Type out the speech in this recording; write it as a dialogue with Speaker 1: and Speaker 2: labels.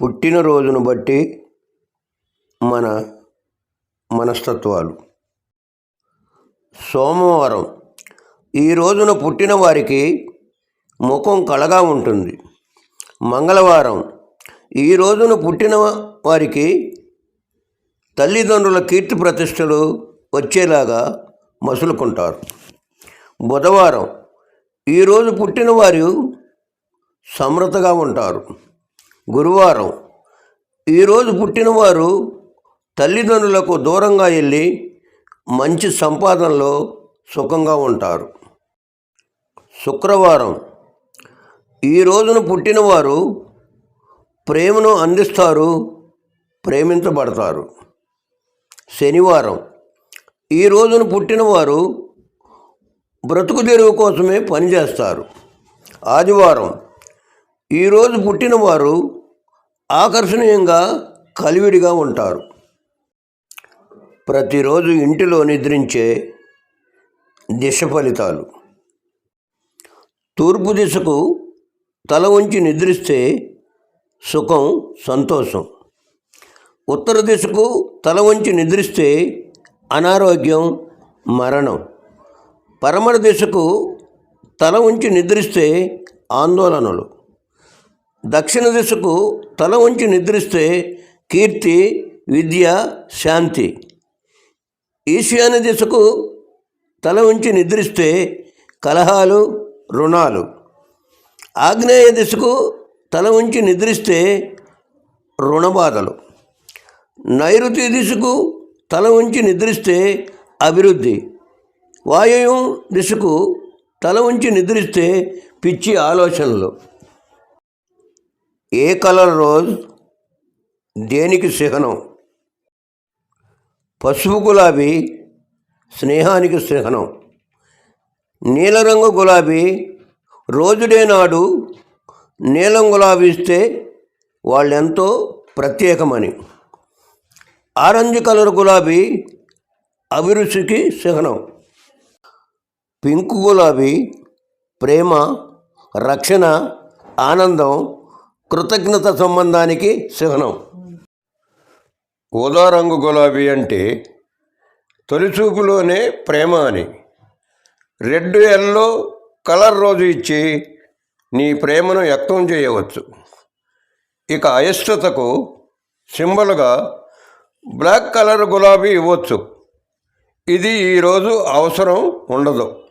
Speaker 1: పుట్టినరోజును బట్టి మన మనస్తత్వాలు. సోమవారం. ఈ రోజున పుట్టిన వారికి ముఖం కళగా ఉంటుంది. మంగళవారం. ఈ రోజున పుట్టిన వారికి తల్లిదండ్రుల కీర్తి ప్రతిష్టలు వచ్చేలాగా మసులుకుంటారు. బుధవారం. ఈరోజు పుట్టిన వారు సమృతగా ఉంటారు. గురువారం. ఈరోజు పుట్టినవారు తల్లిదండ్రులకు దూరంగా వెళ్ళి మంచి సంపాదనలో సుఖంగా ఉంటారు. శుక్రవారం. ఈ రోజున పుట్టినవారు ప్రేమను అందిస్తారు ప్రేమించబడతారు. శనివారం. ఈ రోజున పుట్టినవారు బ్రతుకు తెరువు కోసమే పనిచేస్తారు. ఆదివారం. ఈరోజు పుట్టినవారు ఆకర్షణీయంగా కలివిడిగా ఉంటారు. ప్రతిరోజు ఇంటిలో నిద్రించే దిశ ఫలితాలు. తూర్పు దిశకు తల ఉంచి నిద్రిస్తే సుఖం సంతోషం. ఉత్తర దిశకు తల వంచి నిద్రిస్తే అనారోగ్యం మరణం. పరమర దిశకు తల ఉంచి నిద్రిస్తే ఆందోళనలు. దక్షిణ దిశకు తల ఉంచి నిద్రిస్తే కీర్తి విద్య శాంతి. ఈశాన్య దిశకు తల ఉంచి నిద్రిస్తే కలహాలు రుణాలు. ఆగ్నేయ దిశకు తల ఉంచి నిద్రిస్తే రుణబాధలు. నైరుతి దిశకు తల ఉంచి నిద్రిస్తే అభివృద్ధి. వాయువ్యం దిశకు తల ఉంచి నిద్రిస్తే పిచ్చి ఆలోచనలు. ఏ కలర్ రోజ్ దేనికి చిహ్నం పసుపు గులాబీ స్నేహానికి చిహ్నం నీలరంగు గులాబీ రోజుడే నాడు నీలం గులాబీ ఇస్తే వాళ్ళెంతో ప్రత్యేకమని. ఆరెంజ్ కలర్ గులాబీ అభిరుచికి చిహ్నం పింక్ గులాబీ ప్రేమ రక్షణ ఆనందం కృతజ్ఞత సంబంధానికి చిహ్నం. ఊదా రంగు గులాబీ అంటే తొలిచూపులోనే ప్రేమ అని. రెడ్ ఎల్లో కలర్ రోజు ఇచ్చి నీ ప్రేమను వ్యక్తం చేయవచ్చు. ఇక అయిష్టతకు సింబల్గా బ్లాక్ కలర్ గులాబీ ఇవ్వచ్చు. ఇది ఈరోజు అవసరం ఉండదు.